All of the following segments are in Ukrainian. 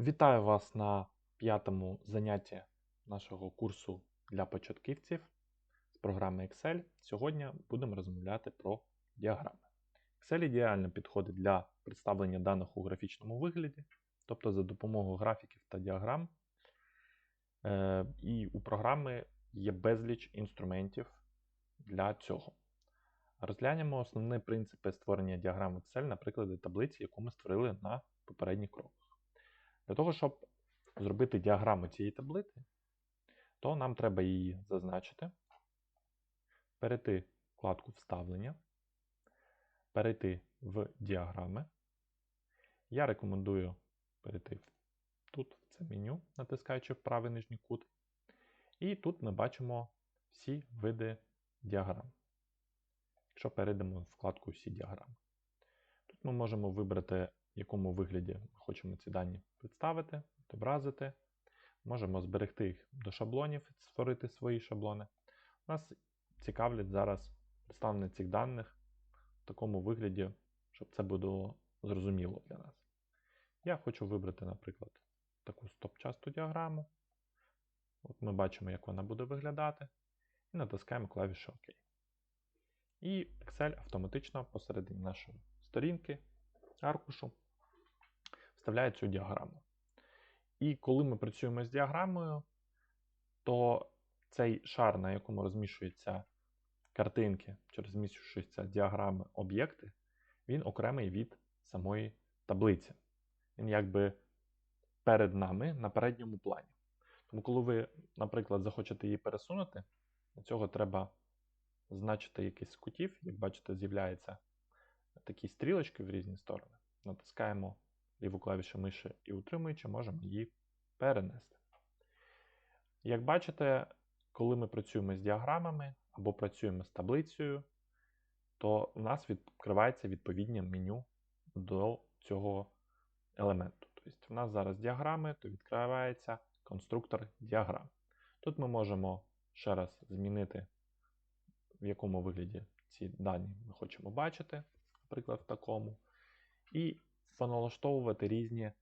Вітаю вас на п'ятому занятті нашого курсу для початківців з програми Excel. Сьогодні будемо розмовляти про діаграми. Excel ідеально підходить для представлення даних у графічному вигляді, тобто за допомогою графіків та діаграм. Е, І у програми є безліч інструментів для цього. Розглянемо основні принципи створення діаграм Excel на прикладі таблиці, яку ми створили на попередніх кроках. Для того, щоб зробити діаграму цієї таблиці, то нам треба її зазначити, перейти в вкладку Вставлення, перейти в діаграми. Я рекомендую перейти тут, в це меню, натискаючи в правий нижній кут. І тут ми бачимо всі види діаграм. Якщо перейдемо в вкладку Всі діаграми. Тут ми можемо вибрати, якому вигляді ми хочемо ці дані представити, відобразити. Можемо зберегти їх до шаблонів, створити свої шаблони. Нас цікавлять зараз представлення цих даних в такому вигляді, щоб це було зрозуміло для нас. Я хочу вибрати, наприклад, таку стоп-часту діаграму. От Ми бачимо, як вона буде виглядати, і натискаємо клавішу ОК. І Excel автоматично посередині нашої сторінки, аркушу, вставляє цю діаграму. І коли ми працюємо з діаграмою, то цей шар, на якому розміщуються картинки, чи розміщуються діаграми об'єкти, він окремий від самої таблиці. Він якби перед нами на передньому плані. Тому, коли ви, наприклад, захочете її пересунути, для цього треба значити якийсь кутів. Як бачите, з'являються такі стрілочки в різні сторони. Натискаємо ліву клавішу миші і утримуючи, можемо її перенести. Як бачите, коли ми працюємо з діаграмами або працюємо з таблицею, то у нас відкривається відповідне меню до цього елементу. Тобто, у нас зараз діаграми, то відкривається конструктор діаграм. Тут ми можемо ще раз змінити, в якому вигляді ці дані ми хочемо бачити, наприклад, в такому. І поналаштовувати різні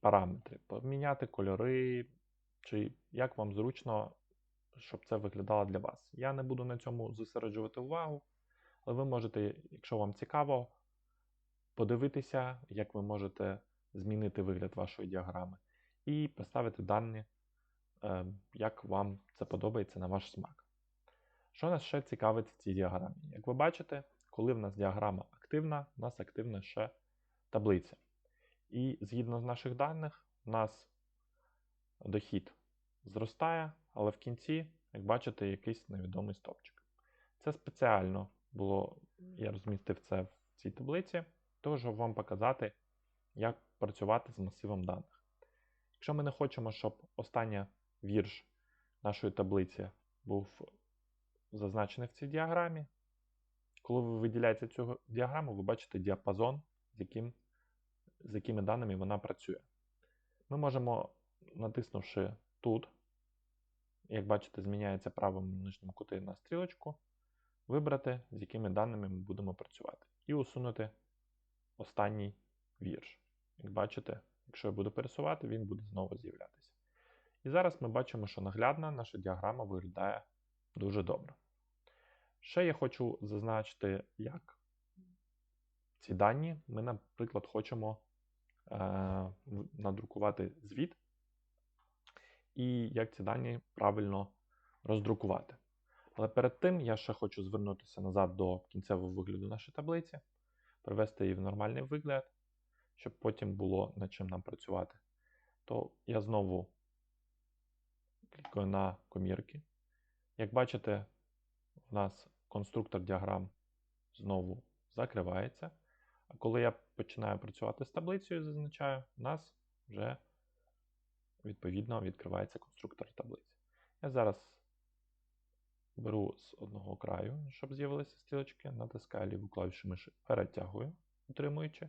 параметри, поміняти кольори, чи як вам зручно, щоб це виглядало для вас. Я не буду на цьому зосереджувати увагу, але ви можете, якщо вам цікаво, подивитися, як ви можете змінити вигляд вашої діаграми, і поставити дані, е, як вам це подобається на ваш смак. Що нас ще цікавить в цій діаграмі? Як ви бачите, коли в нас діаграма активна, у нас активна ще таблиця. І згідно з наших даних, у нас дохід зростає, але в кінці, як бачите, якийсь невідомий стопчик. Це спеціально було, я розмістив це в цій таблиці, того, щоб вам показати, як працювати з масивом даних. Якщо ми не хочемо, щоб останній вірш нашої таблиці був зазначений в цій діаграмі, коли ви виділяєте цю діаграму, ви бачите діапазон, з яким з якими даними вона працює. Ми можемо, натиснувши тут, як бачите, зміняється правим нижньому куті на стрілочку, вибрати, з якими даними ми будемо працювати. І усунути останній вірш. Як бачите, якщо я буду пересувати, він буде знову з'являтися. І зараз ми бачимо, що наглядна наша діаграма виглядає дуже добре. Ще я хочу зазначити, як ці дані ми, наприклад, хочемо надрукувати звіт, і як ці дані правильно роздрукувати. Але перед тим я ще хочу звернутися назад до кінцевого вигляду нашої таблиці, привести її в нормальний вигляд, щоб потім було над чим нам працювати. То я знову клікаю на комірки. Як бачите, в нас конструктор діаграм знову закривається. А коли я починаю працювати з таблицею, зазначаю, у нас вже відповідно відкривається конструктор таблиці. Я зараз беру з одного краю, щоб з'явилися стрілочки, натискаю ліву клавішу миші, перетягую, утримуючи,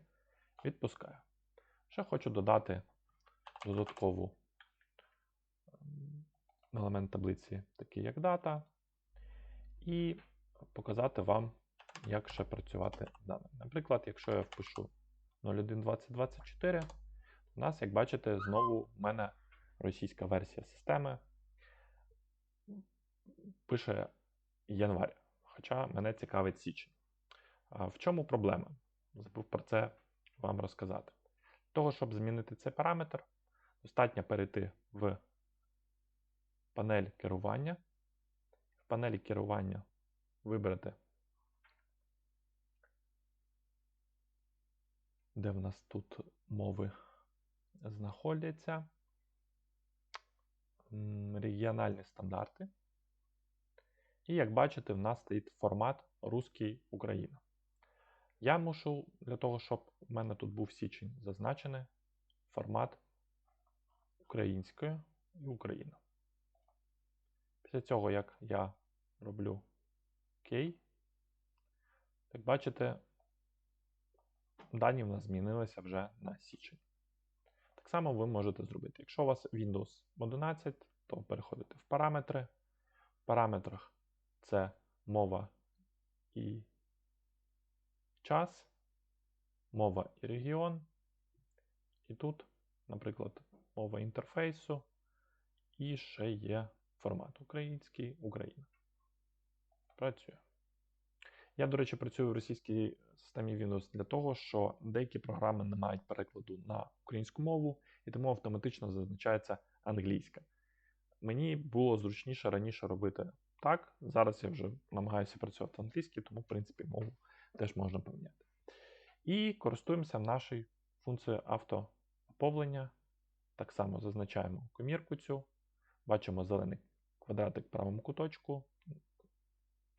відпускаю. Ще хочу додати додаткову ем, елемент таблиці, такий як дата, і показати вам як ще працювати даними. Наприклад, якщо я впишу 012024, У нас, як бачите, знову в мене російська версія системи пише январь, хоча мене цікавить січень. А в чому проблема? Забув про це вам розказати. Для того, щоб змінити цей параметр, достатньо перейти в панель керування. В панелі керування вибрати, де в нас тут мови знаходяться. Регіональні стандарти. І як бачите, в нас стоїть формат Русський Україна. Я мушу для того, щоб в мене тут був січень зазначений формат української і Україна. Після цього, як я роблю OK, як бачите, дані в нас змінилися вже на січень. Так само ви можете зробити. Якщо у вас Windows 11, то переходите в параметри. В параметрах це мова і час, мова і регіон. І тут, наприклад, мова інтерфейсу. І ще є формат український Україна. Працює. Я, до речі, працюю в російській системі Windows для того, що деякі програми не мають перекладу на українську мову, і тому автоматично зазначається англійська. Мені було зручніше раніше робити так. Зараз я вже намагаюся працювати англійській, тому, в принципі, мову теж можна поміняти. І користуємося нашою функцією автооповлення. Так само зазначаємо комірку цю, бачимо зелений квадратик в правому куточку,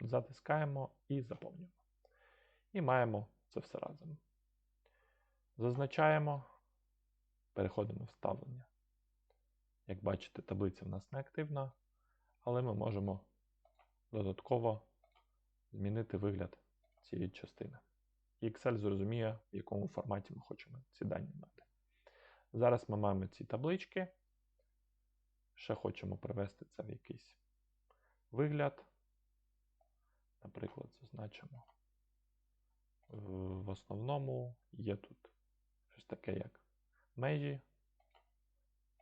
затискаємо і заповнюємо. І маємо це все разом. Зазначаємо, переходимо в вставлення. Як бачите, таблиця в нас не активна, але ми можемо додатково змінити вигляд цієї частини. І Excel зрозуміє, в якому форматі ми хочемо ці дані мати. Зараз ми маємо ці таблички. Ще хочемо привести це в якийсь вигляд. Наприклад, зазначимо. В основному є тут щось таке, як межі.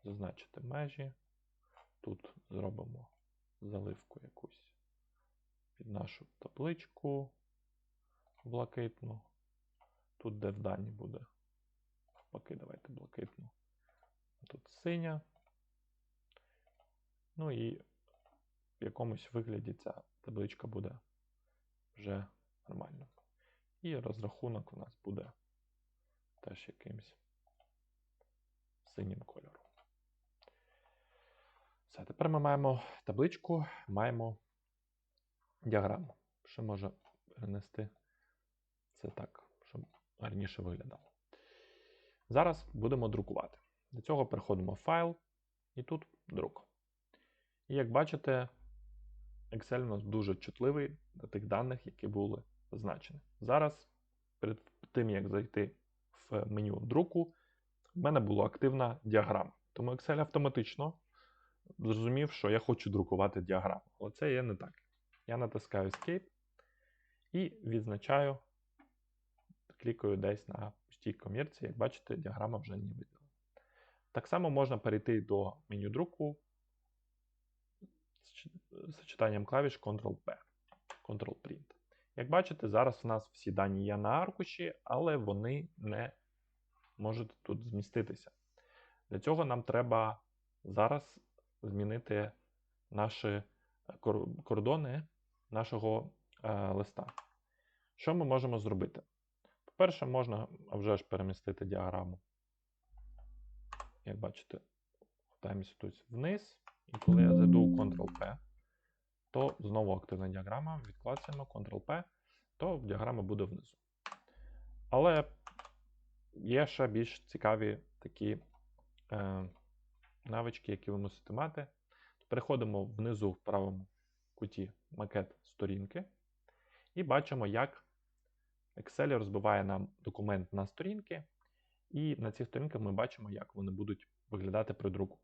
Зазначити межі. Тут зробимо заливку якусь під нашу табличку блакитну. Тут, де в дані буде. Поки давайте блакитну. Тут синя. Ну і в якомусь вигляді ця табличка буде вже нормально. І розрахунок у нас буде теж якимось синім кольором. Все, тепер ми маємо табличку, маємо діаграму, що може перенести це так, щоб гарніше виглядало. Зараз будемо друкувати. Для цього переходимо в файл і тут друк. І як бачите, Excel у нас дуже чутливий до тих даних, які були зазначені. Зараз, перед тим, як зайти в меню друку, в мене була активна діаграма. Тому Excel автоматично зрозумів, що я хочу друкувати діаграму. Але це є не так. Я натискаю Escape і відзначаю, клікаю десь на пустій комірці. Як бачите, діаграма вже не виділена. Так само можна перейти до меню друку з читанням клавіш Ctrl-P, Ctrl-Print. Як бачите, зараз у нас всі дані є на аркуші, але вони не можуть тут зміститися. Для цього нам треба зараз змінити наші кордони нашого е, листа. Що ми можемо зробити? По-перше, можна вже ж перемістити діаграму. Як бачите, хтаємося тут вниз. І коли я зайду Ctrl-P, то знову активна діаграма, відклацаємо Ctrl-P, то діаграма буде внизу. Але є ще більш цікаві такі е, навички, які ви мусите мати. Переходимо внизу в правому куті макет сторінки. І бачимо, як Excel розбиває нам документ на сторінки. І на цих сторінках ми бачимо, як вони будуть виглядати при друку.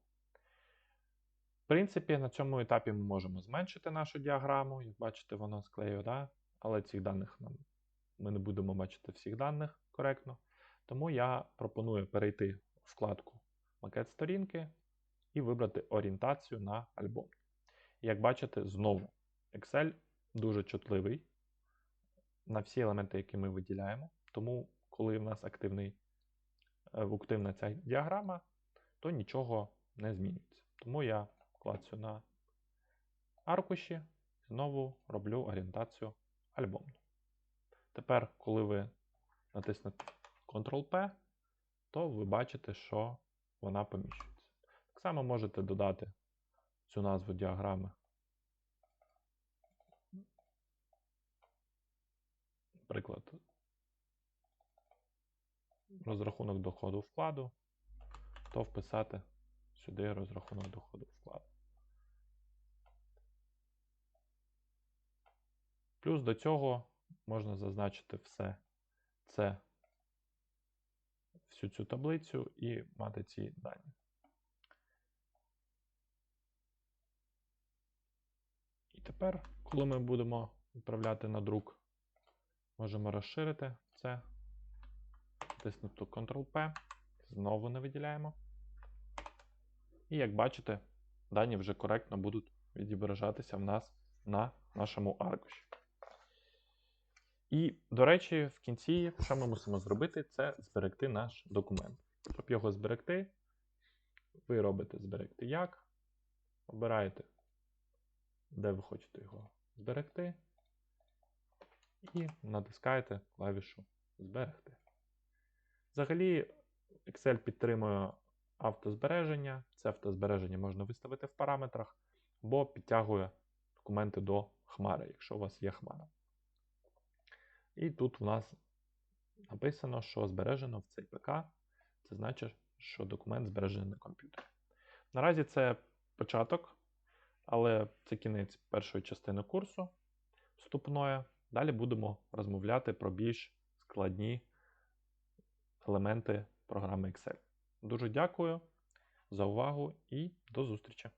В принципі, на цьому етапі ми можемо зменшити нашу діаграму. Як бачите, воно склеює, да? але цих даних нам ми не будемо бачити всіх даних коректно. Тому я пропоную перейти вкладку Макет сторінки і вибрати орієнтацію на альбом. Як бачите, знову Excel дуже чутливий на всі елементи, які ми виділяємо. Тому, коли в нас активний, е, активна ця діаграма, то нічого не змінюється. Тому я клацаю на аркуші, знову роблю орієнтацію альбомну. Тепер, коли ви натиснете Ctrl-P, то ви бачите, що вона поміщується. Так само можете додати цю назву діаграми. Наприклад, розрахунок доходу вкладу, то вписати сюди розрахунок доходу вкладу. Плюс до цього можна зазначити все це, всю цю таблицю і мати ці дані. І тепер, коли ми будемо відправляти на друк, можемо розширити це, тиснути Ctrl-P, знову не виділяємо. І як бачите, дані вже коректно будуть відображатися в нас на нашому аркуші. І, до речі, в кінці, що ми мусимо зробити, це зберегти наш документ. Щоб його зберегти, ви робите зберегти як, обираєте, де ви хочете його зберегти, і натискаєте клавішу Зберегти. Взагалі, Excel підтримує автозбереження. Це автозбереження можна виставити в параметрах, або підтягує документи до хмари, якщо у вас є хмара. І тут у нас написано, що збережено в цей ПК. Це значить, що документ збережений на комп'ютері. Наразі це початок, але це кінець першої частини курсу вступної. Далі будемо розмовляти про більш складні елементи програми Excel. Дуже дякую за увагу і до зустрічі!